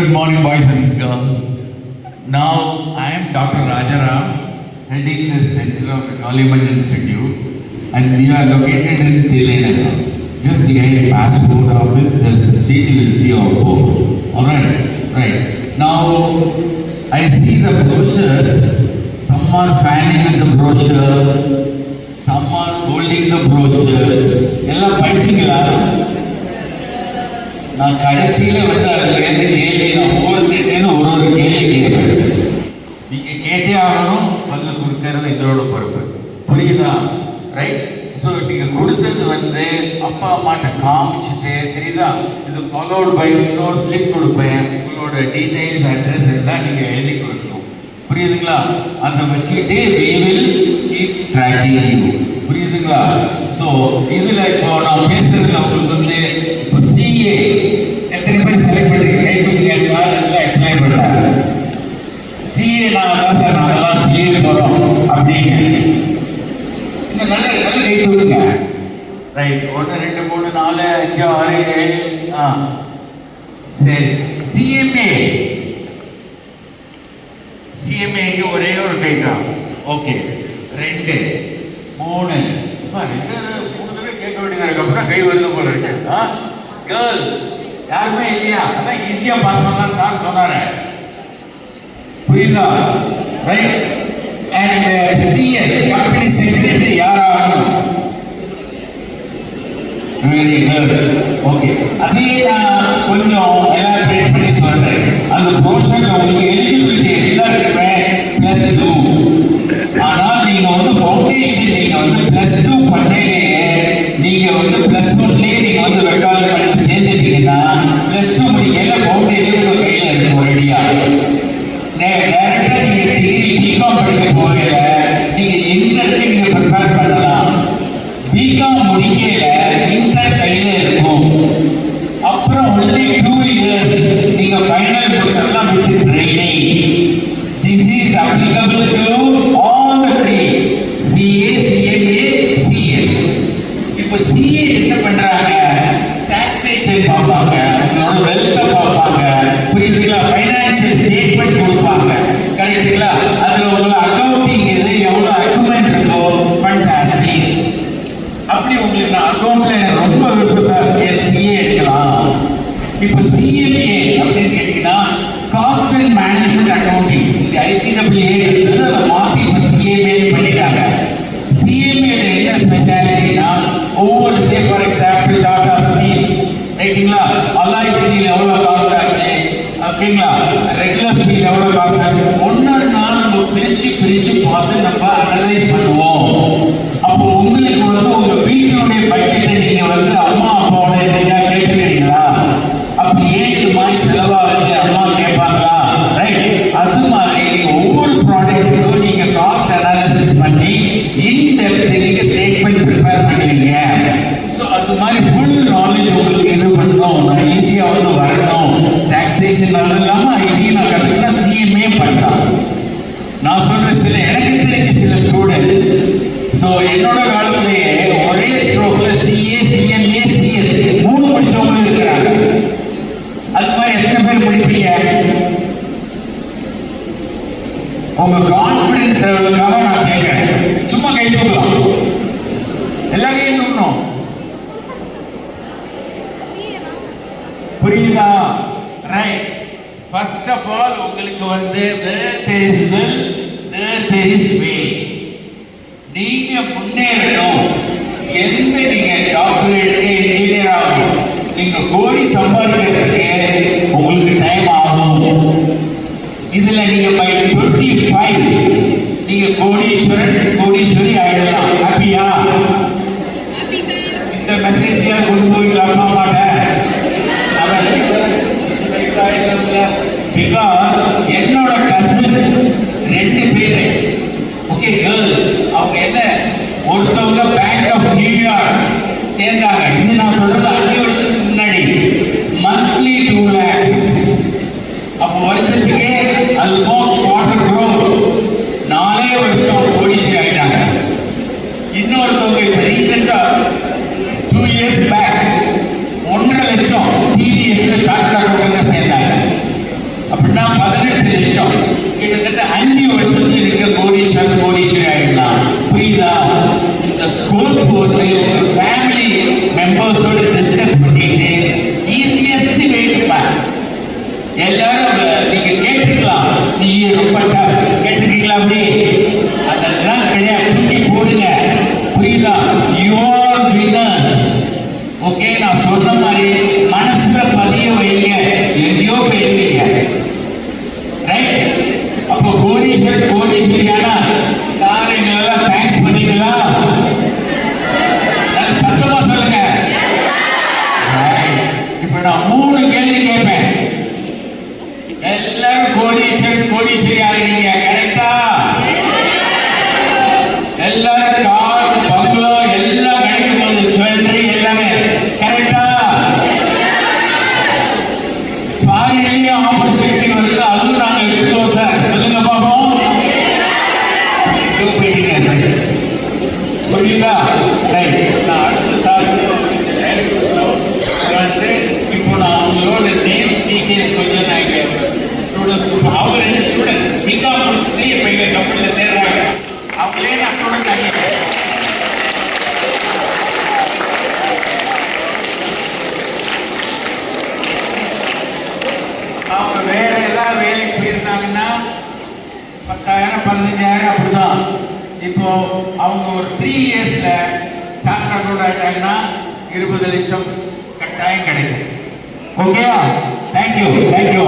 Good morning, boys and girls. Now, I am Dr. Rajaram, heading the Center of Development Institute, and we are located in Telangana. Just behind the passport office, there is a street you will see our board. All right, right. Now, I see the brochures. Some are fanning with the brochure, some are holding the brochures. எல்லாம் படிச்சீங்களா நான் கடைசியில் வந்து அதுலேருந்து கேள்வி நான் ஒவ்வொருத்தேன்னு ஒரு ஒரு கேள்வி கேட்பேன். நீங்கள் கேட்டே ஆகணும் பதில் கொடுக்கறது எங்களோட பொறுப்பு. புரியுதா? ரைட் ஸோ நீங்கள் கொடுத்தது வந்து அப்பா அம்மாட்ட காமிச்சிட்டு தெரியுதா? இது ஃபாலோட் பை இன்னொரு ஸ்லிப் கொடுப்பேன். உங்களோட டீட்டெயில்ஸ் அட்ரஸ் எல்லாம் நீங்கள் எழுதி கொடுக்கணும். புரியுதுங்களா? அதை வச்சுக்கிட்டே we will keep புரியுதுங்களா? ஸோ இதில் இப்போ நான் பேசுறதுல உங்களுக்கு வந்து இப்போ சிஏ எத்தனை பேர் செலக்ட் பண்ணுறீங்க கை தூக்குங்க சார் எல்லாம் எக்ஸ்பிளைன் பண்ணுறாங்க சிஏ நான் தான் சார் நாங்கெல்லாம் சிஏ போகிறோம் அப்படின்னு இன்னும் நல்ல நல்ல கை தூக்குங்க ரைட் ஒன்று ரெண்டு மூணு நாலு அஞ்சு ஆறு ஏழு ஆ. சரி சிஎம்ஏ சிஎம்ஏக்கு ஒரே ஒரு கை தான் ஓகே ரெண்டு மூணு. அப்பா, ரெண்டு மூணு தடவை கேட்க வேண்டியது இருக்கு. அப்படின்னா கை வருது போல இருக்கு. ஆ கேர்ள்ஸ் யாருமே இல்லையா? அதான் ஈஸியாக பாஸ் பண்ணலாம் சார் சொன்னார். புரியுதா? Right and CS company secretary யாராகணும் very good okay அதே நான் கொஞ்சம் எலாபரேட் பண்ணி சொல்றேன். அந்த ப்ரோஷன்ல உங்களுக்கு எலிஜிபிலிட்டி எல்லாருக்குமே பிளஸ் டூ ஆனால் நீங்க வந்து ஃபவுண்டேஷன் நீங்க வந்து பிளஸ் டூ பண்ணலையே. நீங்க வந்து பிளஸ் ஒன்லயே நீங்க வந்து அப்படி உங்களுக்கு நான் அக்கௌண்ட்ஸ்ல எனக்கு ரொம்ப விருப்பம் சார். எஸ்சிஏ எடுக்கலாம். இப்போ சிஎம்ஏ அப்படின்னு கேட்டீங்கன்னா காஸ்ட் அண்ட் மேனேஜ்மெண்ட் அக்கௌண்டிங் இந்த ஐசிடபிள்யூஏ இருந்தது அதை மாற்றி இப்போ சிஎம்ஏ பண்ணிட்டாங்க. சிஎம்ஏல என்ன ஸ்பெஷாலிட்டினா ஒவ்வொரு say for example Tata steels ரைட்டுங்களா அலாய் ஸ்டீல் எவ்வளோ காஸ்ட் ஆச்சு? ஓகேங்களா? ரெகுலர் ஸ்டீல் எவ்வளோ காஸ்ட் ஆச்சு? ஒன்று நம்ம பிரித்து பிரித்து பார்த்து நம்ம அனலைஸ் டாக்ஸேஷன் இல்லாமல் இதையும் நான் கற்றுக்கிட்டா சிஎம்ஏ பண்ணுறான் நான் சொல்கிற சில எனக்கு தெரிஞ்ச சில ஸ்டூடெண்ட்ஸ் ஸோ என்னோட காலத்திலேயே ஒரே ஸ்ட்ரோக்ல சிஏ சிஎம்ஏ சிஎஸ் மூணு படிச்சவங்களும் இருக்கிறாங்க. அது மாதிரி எத்தனை பேர் படிப்பீங்க? உங்க கான்ஃபிடன்ஸ் லெவலுக்காக நான் கேட்கிறேன். சும்மா கை தூக்கலாம். எல்லா கையும் தூக்கணும் புரியுதா? ரைட் ஃபர்ஸ்ட் ஆஃப் ஆல் உங்களுக்கு வந்து is will there there is way நீங்க முன்னேறணும். எந்த நீங்க டாக்டரேட்டுக்கு இன்ஜினியர் ஆகணும். நீங்க கோடி சம்பாதிக்கிறதுக்கு உங்களுக்கு டைம் ஆகும். இதுல நீங்க பை டுவெண்ட்டி ஃபைவ் நீங்க கோடீஸ்வரன் கோடீஸ்வரி ஆயிடலாம். ஹாப்பியா இந்த மெசேஜ் கொண்டு போய்க்கலாமா மாட்டேன் பிகாஸ் என்னோட கசின் ரெண்டு பேரு. ஓகே கேர்ள் அவங்க என்ன? ஒருத்தவங்க பேங்க் ஆஃப் நியூயார்க் சேர்ந்தாங்க. இது நான் சொல்றது அஞ்சு வருஷத்துக்கு முன்னாடி. Monthly two lakh what they are. நான் மூணு கேள்வி கேட்பேன். எல்லாரும் கோடீஸ்வரன் கோடீஸ்வரி ஆகிறீங்க கரெக்டா இப்போ அவங்க ஒரு த்ரீ இயர்ஸ்ல சார்ட் அக்கௌண்ட் ஆயிட்டாங்கன்னா இருபது லட்சம் கட்டாயம் கிடைக்கும். ஓகேவா தேங்க்யூ தேங்க்யூ